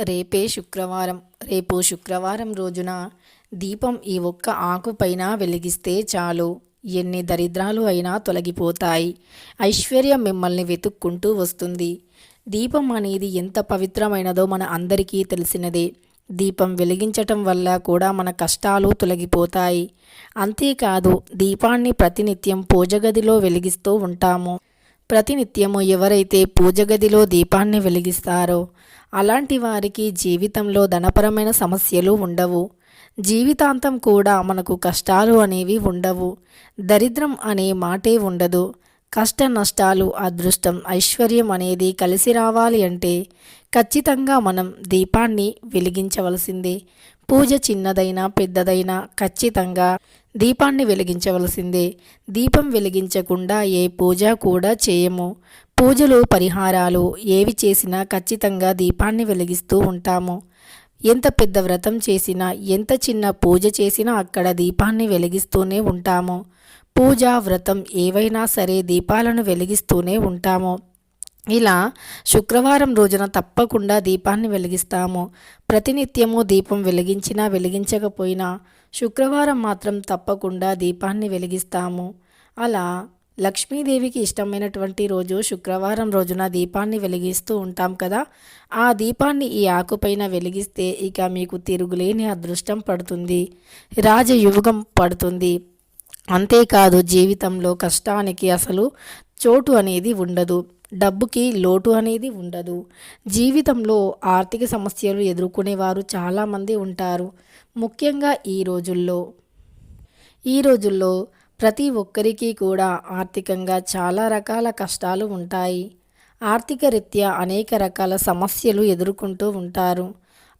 రేపే శుక్రవారం రేపు శుక్రవారం రోజున దీపం ఈ ఒక్క ఆకుపైన వెలిగిస్తే చాలు. ఎన్ని దరిద్రాలు అయినా తొలగిపోతాయి. ఐశ్వర్యం మిమ్మల్ని వెతుక్కుంటూ వస్తుంది. దీపం అనేది ఎంత పవిత్రమైనదో మన అందరికీ తెలిసినదే. దీపం వెలిగించటం వల్ల కూడా మన కష్టాలు తొలగిపోతాయి. అంతేకాదు దీపాన్ని ప్రతినిత్యం పూజగదిలో వెలిగిస్తూ ఉంటాము. ప్రతినిత్యము ఎవరైతే పూజ గదిలో దీపాన్ని వెలిగిస్తారో అలాంటి వారికి జీవితంలో ధనపరమైన సమస్యలు ఉండవు. జీవితాంతం కూడా మనకు కష్టాలు అనేవి ఉండవు. దరిద్రం అనే మాటే ఉండదు. కష్ట నష్టాలు అదృష్టం ఐశ్వర్యం అనేది కలిసి రావాలి అంటే ఖచ్చితంగా మనం దీపాన్ని వెలిగించవలసిందే. పూజ చిన్నదైనా పెద్దదైనా ఖచ్చితంగా దీపాన్ని వెలిగించవలసిందే. దీపం వెలిగించకుండా ఏ పూజ కూడా చేయము. పూజలు పరిహారాలు ఏవి చేసినా ఖచ్చితంగా దీపాన్ని వెలిగిస్తూ ఉంటాము. ఎంత పెద్ద వ్రతం చేసినా ఎంత చిన్న పూజ చేసినా అక్కడ దీపాన్ని వెలిగిస్తూనే ఉంటాము. పూజ వ్రతం ఏవైనా సరే దీపాలను వెలిగిస్తూనే ఉంటాము. ఇలా శుక్రవారం రోజున తప్పకుండా దీపాన్ని వెలిగిస్తాము. ప్రతినిత్యము దీపం వెలిగించినా వెలిగించకపోయినా శుక్రవారం మాత్రం తప్పకుండా దీపాన్ని వెలిగిస్తాము. అలా లక్ష్మీదేవికి ఇష్టమైనటువంటి రోజు శుక్రవారం రోజున దీపాన్ని వెలిగిస్తూ ఉంటాం కదా. ఆ దీపాన్ని ఈ ఆకుపైన వెలిగిస్తే ఇక మీకు తిరుగులేని అదృష్టం పడుతుంది. రాజయుగం పడుతుంది. అంతేకాదు జీవితంలో కష్టానికి అసలు చోటు అనేది ఉండదు. డబ్బుకి లోటు అనేది ఉండదు. జీవితంలో ఆర్థిక సమస్యలు ఎదుర్కొనేవారు చాలామంది ఉంటారు. ముఖ్యంగా ఈ రోజుల్లో. ఈ రోజుల్లో ప్రతి ఒక్కరికి కూడా ఆర్థికంగా చాలా రకాల కష్టాలు ఉంటాయి. ఆర్థిక రీత్యా అనేక రకాల సమస్యలు ఎదుర్కొంటూ ఉంటారు.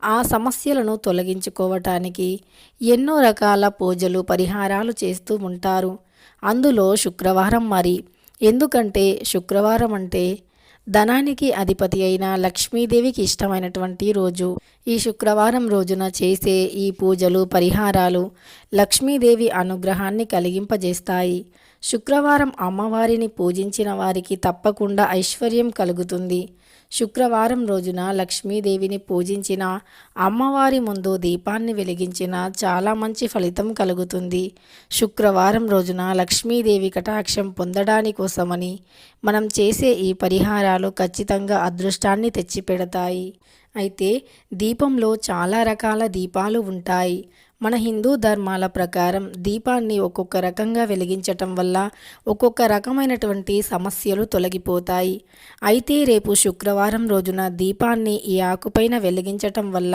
ఆ సమస్యలను తొలగించుకోవటానికి ఎన్నో రకాల పూజలు పరిహారాలు చేస్తూ ఉంటారు. అందులో శుక్రవారం మరి ఎందుకంటే శుక్రవారం అంటే ధనానికి అధిపతి అయిన లక్ష్మీదేవికి ఇష్టమైనటువంటి రోజు. ఈ శుక్రవారం రోజున చేసే ఈ పూజలు పరిహారాలు లక్ష్మీదేవి అనుగ్రహాన్ని కలిగింపజేస్తాయి. శుక్రవారం అమ్మవారిని పూజించిన వారికి తప్పకుండా ఐశ్వర్యం కలుగుతుంది. శుక్రవారం రోజున లక్ష్మీదేవిని పూజించిన అమ్మవారి ముందు దీపాన్ని వెలిగించిన చాలా మంచి ఫలితం కలుగుతుంది. శుక్రవారం రోజున లక్ష్మీదేవి కటాక్షం పొందడాని కోసమని మనం చేసే ఈ పరిహారాలు ఖచ్చితంగా అదృష్టాన్ని తెచ్చిపెడతాయి. అయితే దీపంలో చాలా రకాల దీపాలు ఉంటాయి. మన హిందూ ధర్మాల ప్రకారం దీపాన్ని ఒక్కొక్క రకంగా వెలిగించటం వల్ల ఒక్కొక్క రకమైనటువంటి సమస్యలు తొలగిపోతాయి. అయితే రేపు శుక్రవారం రోజున దీపాన్ని ఈ ఆకుపైన వెలిగించటం వల్ల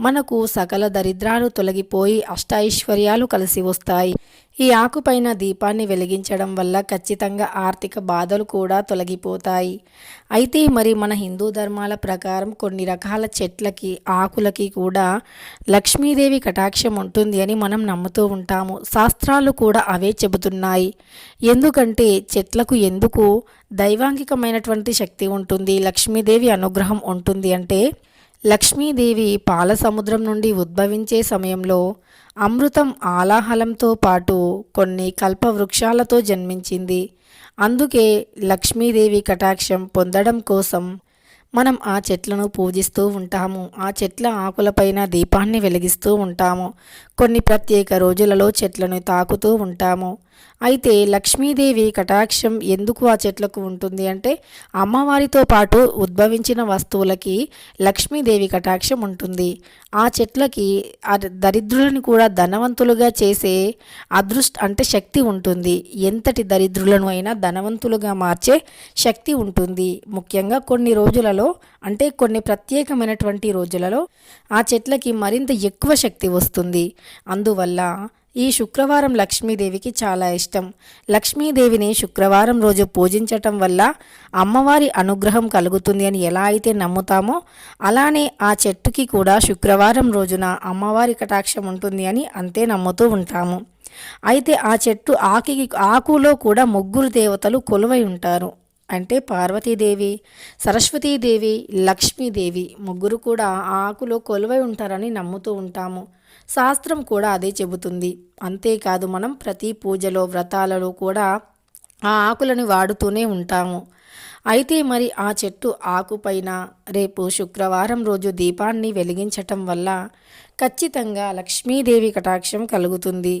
మనకు సకల దరిద్రాలు తొలగిపోయి అష్టైశ్వర్యాలు కలిసి వస్తాయి. ఈ ఆకుపైన దీపాన్ని వెలిగించడం వల్ల ఖచ్చితంగా ఆర్థిక బాధలు కూడా తొలగిపోతాయి. అయితే మరి మన హిందూ ధర్మాల ప్రకారం కొన్ని రకాల చెట్లకి ఆకులకి కూడా లక్ష్మీదేవి కటాక్షం ఉంటుంది అని మనం నమ్ముతూ ఉంటాము. శాస్త్రాలు కూడా అవే చెబుతున్నాయి. ఎందుకంటే చెట్లకు ఎందుకు దైవాంగికమైనటువంటి శక్తి ఉంటుంది లక్ష్మీదేవి అనుగ్రహం ఉంటుంది అంటే లక్ష్మీదేవి పాల సముద్రం నుండి ఉద్భవించే సమయంలో అమృతం ఆలాహలంతో పాటు కొన్ని కల్పవృక్షాలతో జన్మించింది. అందుకే లక్ష్మీదేవి కటాక్షం పొందడం కోసం మనం ఆ చెట్లను పూజిస్తూ ఉంటాము. ఆ చెట్ల ఆకులపైన దీపాన్ని వెలిగిస్తూ ఉంటాము. కొన్ని ప్రత్యేక రోజులలో చెట్లను తాకుతూ ఉంటాము. అయితే లక్ష్మీదేవి కటాక్షం ఎందుకు ఆ చెట్లకు ఉంటుంది అంటే అమ్మవారితో పాటు ఉద్భవించిన వస్తువులకి లక్ష్మీదేవి కటాక్షం ఉంటుంది. ఆ చెట్లకి దరిద్రులను కూడా ధనవంతులుగా చేసే అదృష్ట అంటే శక్తి ఉంటుంది. ఎంతటి దరిద్రులను అయినా ధనవంతులుగా మార్చే శక్తి ఉంటుంది. ముఖ్యంగా కొన్ని రోజులలో అంటే కొన్ని ప్రత్యేకమైనటువంటి రోజులలో ఆ చెట్లకి మరింత ఎక్కువ శక్తి వస్తుంది. అందువల్ల ఈ శుక్రవారం లక్ష్మీదేవికి చాలా ఇష్టం. లక్ష్మీదేవిని శుక్రవారం రోజు పూజించటం వల్ల అమ్మవారి అనుగ్రహం కలుగుతుంది అని ఎలా అయితే నమ్ముతామో అలానే ఆ చెట్టుకి కూడా శుక్రవారం రోజున అమ్మవారి కటాక్షం ఉంటుంది అని అంతే నమ్ముతూ ఉంటాము. అయితే ఆ చెట్టు ఆకి ఆకులో కూడా ముగ్గురు దేవతలు కొలువై ఉంటారు. అంటే పార్వతీదేవి సరస్వతీదేవి లక్ష్మీదేవి ముగ్గురు కూడా ఆ ఆకులో కొలువై ఉంటారని నమ్ముతూ ఉంటాము. శాస్త్రం కూడా అదే చెబుతుంది. అంతేకాదు మనం ప్రతి పూజలో వ్రతాలలో కూడా ఆ ఆకులను వాడుతూనే ఉంటాము. అయితే మరి ఆ చెట్టు ఆకుపైన రేపు శుక్రవారం రోజు దీపాన్ని వెలిగించటం వల్ల ఖచ్చితంగా లక్ష్మీదేవి కటాక్షం కలుగుతుంది.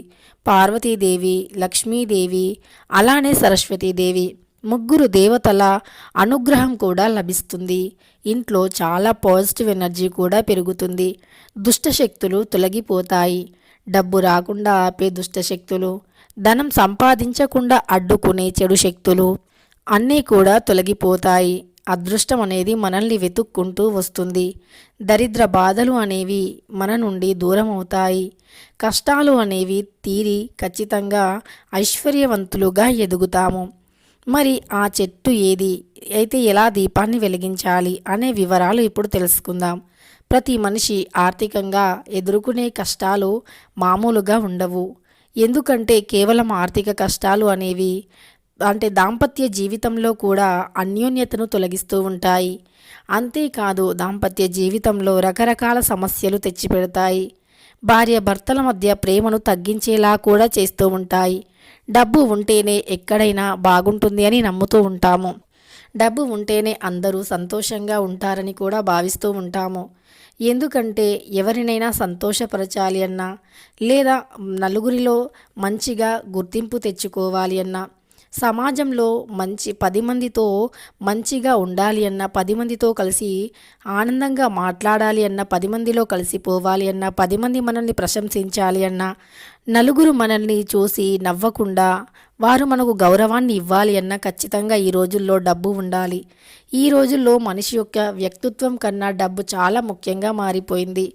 పార్వతీదేవి లక్ష్మీదేవి అలానే సరస్వతీదేవి ముగ్గురు దేవతల అనుగ్రహం కూడా లభిస్తుంది. ఇంట్లో చాలా పాజిటివ్ ఎనర్జీ కూడా పెరుగుతుంది. దుష్టశక్తులు తొలగిపోతాయి. డబ్బు రాకుండా ఆపే దుష్టశక్తులు ధనం సంపాదించకుండా అడ్డుకునే చెడు శక్తులు అన్నీ కూడా తొలగిపోతాయి. అదృష్టం అనేది మనల్ని వెతుక్కుంటూ వస్తుంది. దరిద్ర బాధలు అనేవి మన నుండి దూరం అవుతాయి కష్టాలు అనేవి తీరి ఖచ్చితంగా ఐశ్వర్యవంతులుగా ఎదుగుతాము. మరి ఆ చెట్టు ఏది? అయితే ఎలా దీపాన్ని వెలిగించాలి? అనే వివరాలు ఇప్పుడు తెలుసుకుందాం. ప్రతి మనిషి ఆర్థికంగా ఎదుర్కొనే కష్టాలు మామూలుగా ఉండవు. ఎందుకంటే కేవలం ఆర్థిక కష్టాలు అనేవి అంటే దాంపత్య జీవితంలో కూడా అన్యోన్యతను తొలగిస్తూ ఉంటాయి. అంతేకాదు దాంపత్య జీవితంలో రకరకాల సమస్యలు తెచ్చిపెడతాయి. భార్య భర్తల మధ్య ప్రేమను తగ్గించేలా కూడా చేస్తూ ఉంటాయి. డబ్బు ఉంటేనే ఎక్కడైనా బాగుంటుంది అని నమ్ముతూ ఉంటాము. డబ్బు ఉంటేనే అందరూ సంతోషంగా ఉంటారని కూడా భావిస్తూ ఉంటాము. ఎందుకంటే ఎవరినైనా సంతోషపరచాలి అన్నా లేదా నలుగురిలో మంచిగా గుర్తింపు తెచ్చుకోవాలి అన్నా సమాజంలో మంచి పది మందితో మంచిగా ఉండాలి అన్న పది మందితో కలిసి ఆనందంగా మాట్లాడాలి అన్న పది మందిలో కలిసిపోవాలి అన్న పది మంది మనల్ని ప్రశంసించాలి అన్న నలుగురు మనల్ని చూసి నవ్వకుండా వారు మనకు గౌరవాన్ని ఇవ్వాలి అన్న ఖచ్చితంగా ఈ రోజుల్లో డబ్బు ఉండాలి. ఈ రోజుల్లో మనిషి యొక్క వ్యక్తిత్వం కన్నా డబ్బు చాలా ముఖ్యంగా మారిపోయింది.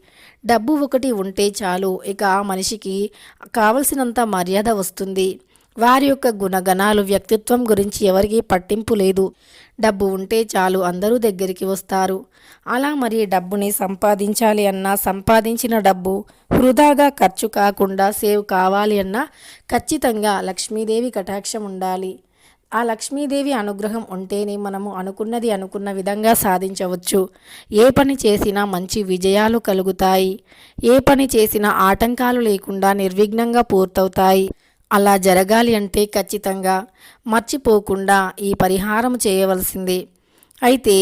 డబ్బు ఒకటి ఉంటే చాలు ఇక ఆ మనిషికి కావలసినంత మర్యాద వస్తుంది. వారి యొక్క గుణగణాలు వ్యక్తిత్వం గురించి ఎవరికీ పట్టింపు లేదు. డబ్బు ఉంటే చాలు అందరూ దగ్గరికి వస్తారు. అలా మరి డబ్బుని సంపాదించాలి అన్నా సంపాదించిన డబ్బు వృధాగా ఖర్చు కాకుండా సేవ్ కావాలి అన్నా ఖచ్చితంగా లక్ష్మీదేవి కటాక్షం ఉండాలి. ఆ లక్ష్మీదేవి అనుగ్రహం ఉంటేనే మనము అనుకున్నది అనుకున్న విధంగా సాధించవచ్చు. ఏ పని చేసినా మంచి విజయాలు కలుగుతాయి. ఏ పని చేసినా ఆటంకాలు లేకుండా నిర్విఘ్నంగా పూర్తవుతాయి. అలా జరగాలి అంటే ఖచ్చితంగా మర్చిపోకుండా ఈ పరిహారం చేయవలసిందే. అయితే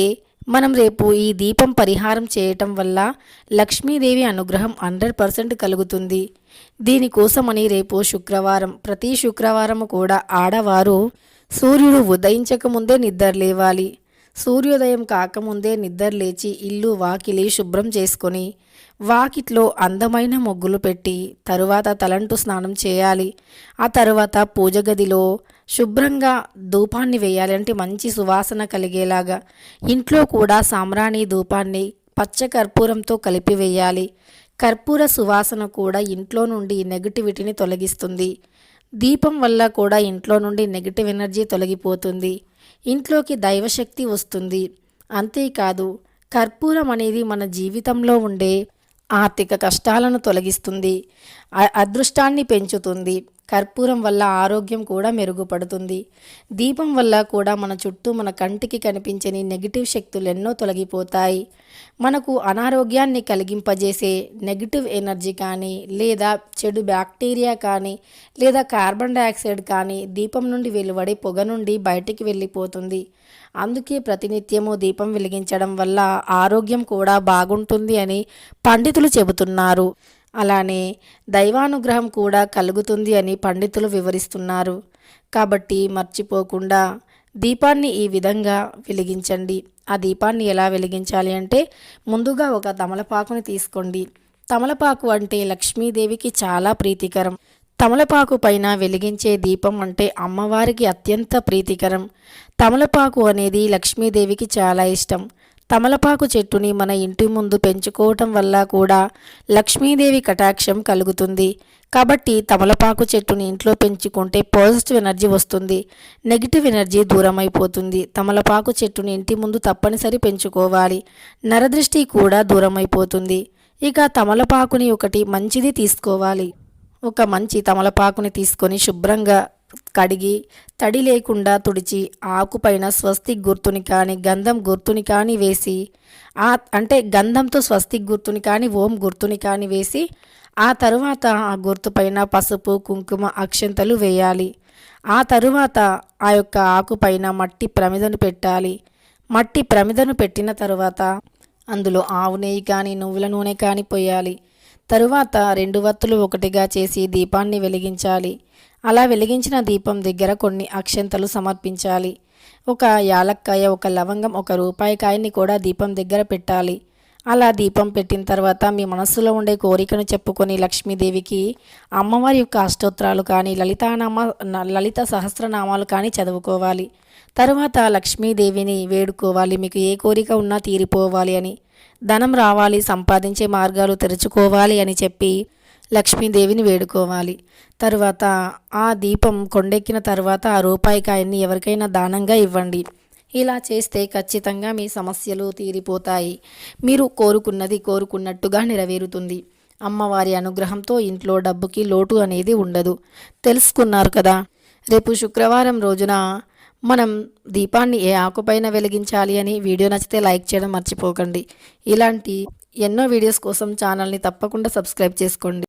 మనం రేపు ఈ దీపం పరిహారం చేయటం వల్ల లక్ష్మీదేవి అనుగ్రహం హండ్రెడ్ పర్సెంట్ కలుగుతుంది. దీనికోసమని రేపు శుక్రవారం ప్రతి శుక్రవారం కూడా ఆడవారు సూర్యుడు ఉదయించక ముందే నిద్ర లేవాలి. సూర్యోదయం కాకముందే నిద్ర లేచి ఇల్లు వాకిలి శుభ్రం చేసుకొని వాకిట్లో అందమైన ముగ్గులు పెట్టి తరువాత తలంటు స్నానం చేయాలి. ఆ తరువాత పూజ గదిలో శుభ్రంగా ధూపాన్ని వేయాలి అంటే మంచి సువాసన కలిగేలాగా ఇంట్లో కూడా సామ్రాణి ధూపాన్ని పచ్చ కర్పూరంతో కలిపి వేయాలి. కర్పూర సువాసన కూడా ఇంట్లో నుండి నెగిటివిటీని తొలగిస్తుంది. దీపం వల్ల కూడా ఇంట్లో నుండి నెగిటివ్ ఎనర్జీ తొలగిపోతుంది. ఇంట్లోకి దైవశక్తి వస్తుంది. అంతేకాదు కర్పూరం అనేది మన జీవితంలో ఉండే ఆర్థిక కష్టాలను తొలగిస్తుంది అదృష్టాన్ని పెంచుతుంది. కర్పూరం వల్ల ఆరోగ్యం కూడా మెరుగుపడుతుంది. దీపం వల్ల కూడా మన చుట్టూ మన కంటికి కనిపించని నెగిటివ్ శక్తులు ఎన్నో తొలగిపోతాయి. మనకు అనారోగ్యాన్ని కలిగింపజేసే నెగిటివ్ ఎనర్జీ కానీ లేదా చెడు బ్యాక్టీరియా కానీ లేదా కార్బన్ డైఆక్సైడ్ కానీ దీపం నుండి వెలువడే పొగ నుండి బయటికి వెళ్ళిపోతుంది. అందుకే ప్రతినిత్యము దీపం వెలిగించడం వల్ల ఆరోగ్యం కూడా బాగుంటుంది అని పండితులు చెబుతున్నారు. అలానే దైవానుగ్రహం కూడా కలుగుతుంది అని పండితులు వివరిస్తున్నారు. కాబట్టి మర్చిపోకుండా దీపాన్ని ఈ విధంగా వెలిగించండి. ఆ దీపాన్ని ఎలా వెలిగించాలి అంటే ముందుగా ఒక తమలపాకుని తీసుకోండి. తమలపాకు అంటే లక్ష్మీదేవికి చాలా ప్రీతికరం. తమలపాకు పైన వెలిగించే దీపం అంటే అమ్మవారికి అత్యంత ప్రీతికరం. తమలపాకు అనేది లక్ష్మీదేవికి చాలా ఇష్టం. తమలపాకు చెట్టుని మన ఇంటి ముందు పెంచుకోవటం వల్ల కూడా లక్ష్మీదేవి కటాక్షం కలుగుతుంది. కాబట్టి తమలపాకు చెట్టుని ఇంట్లో పెంచుకుంటే పాజిటివ్ ఎనర్జీ వస్తుంది. నెగిటివ్ ఎనర్జీ దూరం అయిపోతుంది తమలపాకు చెట్టుని ఇంటి ముందు తప్పనిసరి పెంచుకోవాలి. నరదృష్టి కూడా దూరం అయిపోతుంది ఇక తమలపాకుని ఒకటి మంచిది తీసుకోవాలి. ఒక మంచి తమలపాకుని తీసుకొని శుభ్రంగా కడిగి తడి లేకుండా తుడిచి ఆకుపైన స్వస్తిక్ గుర్తుని కానీ గంధం గుర్తుని కానీ వేసి ఆ అంటే గంధంతో స్వస్తిక్ గుర్తుని కానీ ఓం గుర్తుని కానీ వేసి ఆ తరువాత ఆ గుర్తుపైన పసుపు కుంకుమ అక్షంతలు వేయాలి. ఆ తరువాత ఆ యొక్క ఆకుపైన మట్టి ప్రమిదను పెట్టాలి. మట్టి ప్రమిదను పెట్టిన తరువాత అందులో ఆవు నెయ్యి కానీ నువ్వుల నూనె కానీ పోయాలి. తరువాత రెండు వత్తులు ఒకటిగా చేసి దీపాన్ని వెలిగించాలి. అలా వెలిగించిన దీపం దగ్గర కొన్ని అక్షంతలు సమర్పించాలి. ఒక యాలక్కాయ ఒక లవంగం ఒక రూపాయి కాయని కూడా దీపం దగ్గర పెట్టాలి. అలా దీపం పెట్టిన తర్వాత మీ మనస్సులో ఉండే కోరికను చెప్పుకొని లక్ష్మీదేవికి అమ్మవారి యొక్క అష్టోత్తరాలు కానీ లలితానామ న- లలిత సహస్రనామాలు కానీ చదువుకోవాలి. తరువాత లక్ష్మీదేవిని వేడుకోవాలి. మీకు ఏ కోరిక ఉన్నా తీరిపోవాలి అని ధనం రావాలి సంపాదించే మార్గాలు తెరుచుకోవాలి అని చెప్పి లక్ష్మీదేవిని వేడుకోవాలి. తరువాత ఆ దీపం కొండెక్కిన తర్వాత ఆ రూపాయి కాయన్ని ఎవరికైనా దానంగా ఇవ్వండి. ఇలా చేస్తే ఖచ్చితంగా మీ సమస్యలు తీరిపోతాయి. మీరు కోరుకున్నది కోరుకున్నట్టుగా నెరవేరుతుంది. అమ్మవారి అనుగ్రహంతో ఇంట్లో డబ్బుకి లోటు అనేది ఉండదు. తెలుసుకున్నారు కదా? రేపు శుక్రవారం రోజున మనం దీపాన్ని ఏ ఆకుపైన వెలిగించాలి అని వీడియో నచ్చితే లైక్ చేయడం మర్చిపోకండి. ఇలాంటి ఎన్నో వీడియోస్ కోసం ఛానల్ని తప్పకుండా సబ్స్క్రైబ్ చేసుకోండి.